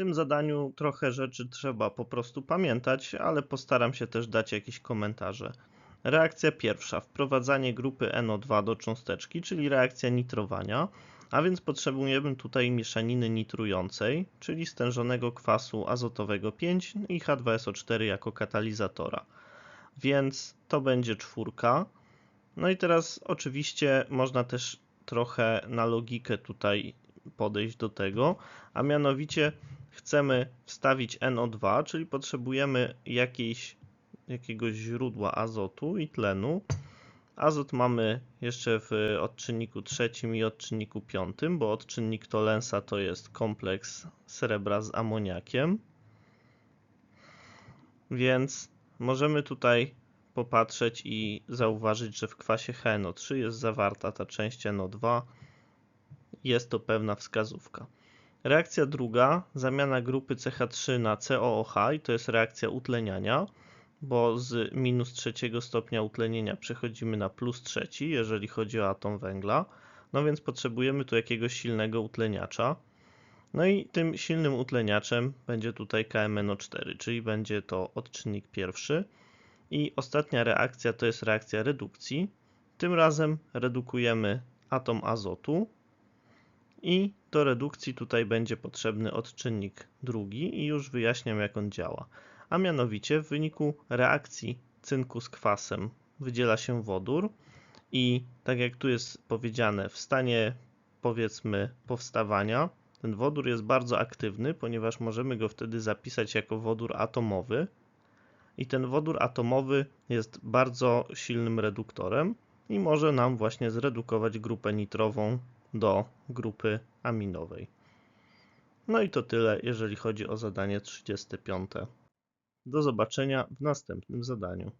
tym zadaniu trochę rzeczy trzeba po prostu pamiętać, ale postaram się też dać jakieś komentarze. Reakcja pierwsza, wprowadzanie grupy NO2 do cząsteczki, czyli reakcja nitrowania, a więc potrzebujemy tutaj mieszaniny nitrującej, czyli stężonego kwasu azotowego 5 i H2SO4 jako katalizatora. Więc to będzie czwórka. No i teraz oczywiście można też trochę na logikę tutaj podejść do tego, a mianowicie chcemy wstawić NO2, czyli potrzebujemy jakiejś, jakiegoś źródła azotu i tlenu. Azot mamy jeszcze w odczynniku trzecim i odczynniku piątym, bo odczynnik Tolensa to jest kompleks srebra z amoniakiem. Więc możemy tutaj popatrzeć i zauważyć, że w kwasie HNO3 jest zawarta ta część NO2. Jest to pewna wskazówka. Reakcja druga, zamiana grupy CH3 na COOH i to jest reakcja utleniania, bo z minus trzeciego stopnia utlenienia przechodzimy na plus trzeci, jeżeli chodzi o atom węgla. No więc potrzebujemy tu jakiegoś silnego utleniacza. No i tym silnym utleniaczem będzie tutaj KMNO4, czyli będzie to odczynnik pierwszy. I ostatnia reakcja to jest reakcja redukcji. Tym razem redukujemy atom azotu i do redukcji tutaj będzie potrzebny odczynnik drugi i już wyjaśniam jak on działa. A mianowicie w wyniku reakcji cynku z kwasem wydziela się wodór i tak jak tu jest powiedziane w stanie powiedzmy powstawania ten wodór jest bardzo aktywny, ponieważ możemy go wtedy zapisać jako wodór atomowy i ten wodór atomowy jest bardzo silnym reduktorem i może nam właśnie zredukować grupę nitrową do grupy aminowej. No i to tyle, jeżeli chodzi o zadanie 35. Do zobaczenia w następnym zadaniu.